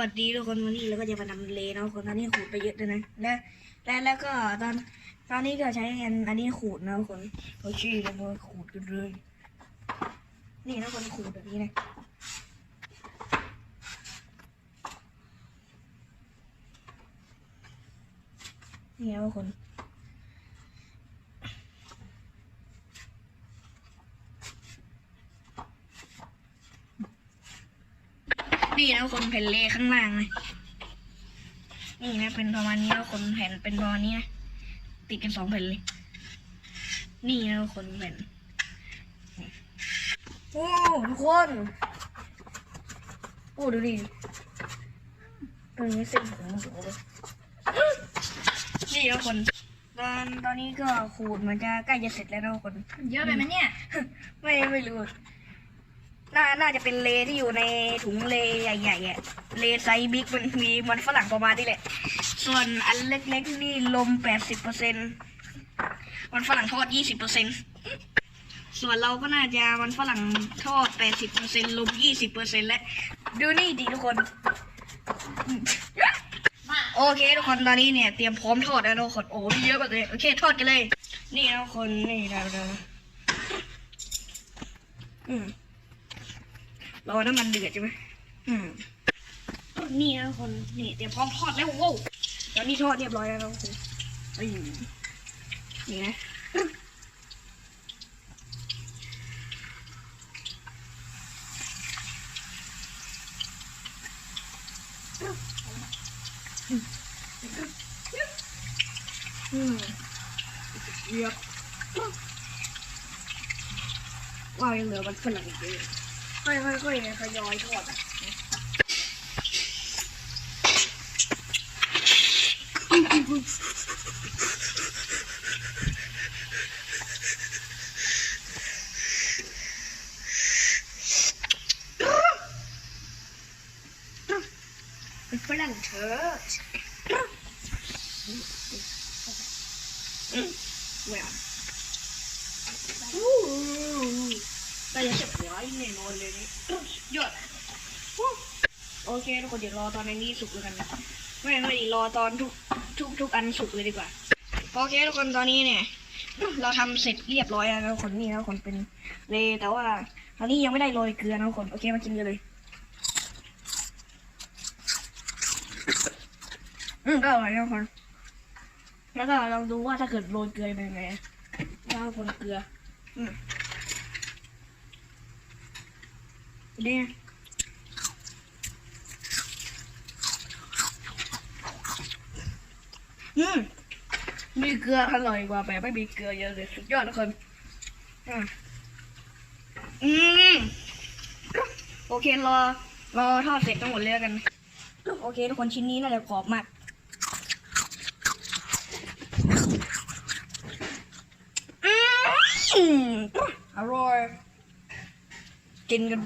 วัสดีทุกคนวันนี้เราก็จะมาทำเลเนาะคนตอนนี้ขูดไปเยอะเลยนะและและแล้วก็ตอนตอนนี้ก็ใช้อันอันนี้ขูดนะคนเขาชี้แล้วก็ขูดกันเลยนี่นะคนขูดแบบนี้นะนี่นะคน นี่นะคนแผ่นเลข้างล่างนะนี่นะเป็นประมาณนี้แล้วคนแผ่นเป็นประมาณนี้นะติดกันสองแผ่นเลย นี่นะคนแผ่นโอ้ทุกคนโอ้ดูดิตรงนี้เส้นผมมันโอ้เลยนี่นะคนตอนตอนนี้ก็ขูดมันจะใกล้จะเสร็จแล้วนะทุกคน เยอะไปไหมเนี่ย ไม่ไม่รู้ น่าน่าจะเป็นเลที่อยู่ในถุงเลใหญ่ๆอะเลไซส์บิ๊กมันมีมันฝรั่งประมาณนี้แหละ ส่วนอันเล็กๆนี่ลมแปดสิบเปอร์เซ็นมันฝรั่งทอดยี่สิบเปอร์เซ็นส่วนเราก็น่าจะมันฝรั่งทอดแปดสิบเปอร์เซ็นลมยี่สิบเปอร์เซ็นและดูนี่ดิทุกคน โอเคทุกคนตอนนี้เนี่ยเตรียมพร้อมทอดแล้วทุกคนโอ้เยอะมากเลยโอเคทอดกันเลย นี่นะทุกคนนี่เราเราอืม รอน้ำมันเดือดใช่ไหมอืมนี่นะคนนี่เตรียมพร้อมทอดแล้วโว้ตอนนี้ทอดเรียบร้อยแล้วนะทุกคนอืมนี่นะอืมเรียบว้าวยังเหลือมันฝรั่งอีกเยอะ ค่อยๆค่อยๆทยอยทอดอะเป็นฝรั่งเถิดแหวนแต่ยังเจ็บหัวอีกแน่นอนเลยนี่ยอดโอ เคทุกคนเดี๋ยวรอตอนนี้สุกแล้วกันนะไม่ไม่ดีรอตอนทุกทุกทุกอันสุกเลยดีกว่าโอเคทุกคนตอนนี้เนี่ย เราทำเสร็จเรียบร้อยแล้วทุกคนนี่นะทุกคนเป็นเลแต่ว่าตอนนี้ยังไม่ได้โรยเกลือนะทุกคนโอเคมากินกันเลยอืมก็อร่อยนะทุกคนแล้วก็ลองดูว่าถ้าเกิดโรยเกลือเป็นไงว่าคนเกลือ อืมนี่ อืมมีเกลืออร่อยกว่าแบบไม่มีเกลือเยอะเลยสุดยอดทุกคนอืมอืมโอเครอรอทอดเสร็จทั้งหมดเลยกัน โอเค ทุกคนชิ้นนี้น่าจะกรอบมากอืมอร่อย กินกัน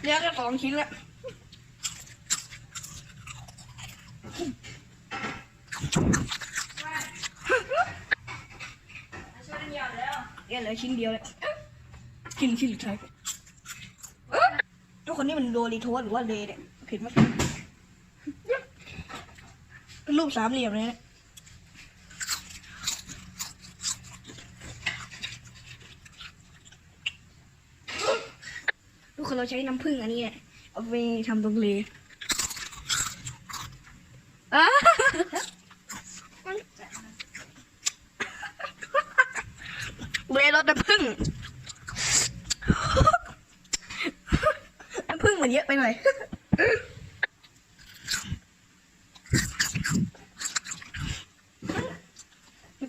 เหลือแค่สองชิ้นละ ช่วย เยวแล้วเลือเหลือชิ้นเดียวเลยกินชิ้นสุดท้ายทุกคนนี่มันโดริโทสหรือว่าเลเนี่ยผ็ดมากเป็นรูปสามเหลี่ยมเลยเนี่ยทุกคนเราใช้น้ำผึ้งอันนี้เนี่ยเอาไปทำตรงเลอะเล รสน้ำผึ้งน้ำผึ้งมันเยอะไปหน่อย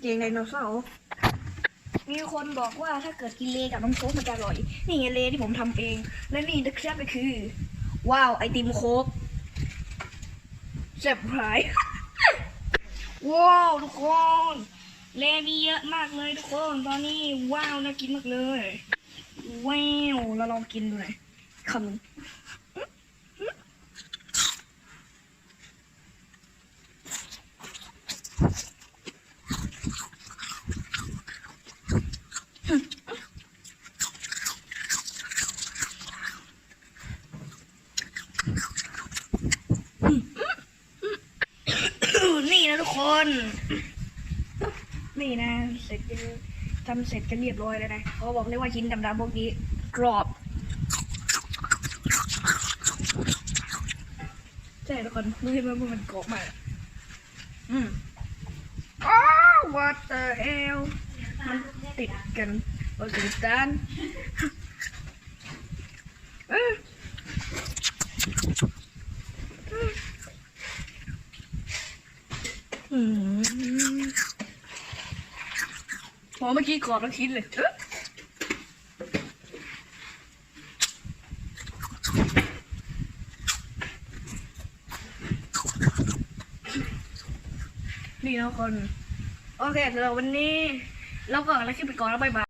เกงไดโนเสาร์มีคนบอกว่าถ้าเกิดกินเลกับน้ำโค้กมันจะอร่อย นี่ไงเลที่ผมทำเอง และนี่นะครับก็คือ ว้าวไอติมโค้กเซอร์ไพรส์ว้าวทุกคน เลมีเยอะมากเลยทุกคน ตอนนี้ว้าวน่ากินมากเลย ว้าวเราลองกินดูหน่อยคำนี่นะทุกคน นี่นะ เสร็จกันทำเสร็จกันเรียบร้อยแล้วนะเขาบอกเลยว่าชิ้นดำๆพวกนี้กรอบใช่ทุกคนรู้ใช่ไหมว่ามันกรอบมากอืมอ้าว what the hell มันติดกันโอเคด้านเอ้ยอืม พอเมื่อกี้กรอบแล้วคิดเลยนี่นะคน โอเคสำหรับวันนี้ เราก็แล้วคลิปไปก่อนแล้วบ๊ายบาย